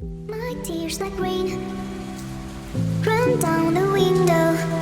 My tears like rain run down the window.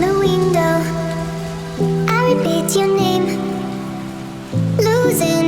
The window. I repeat your name, losing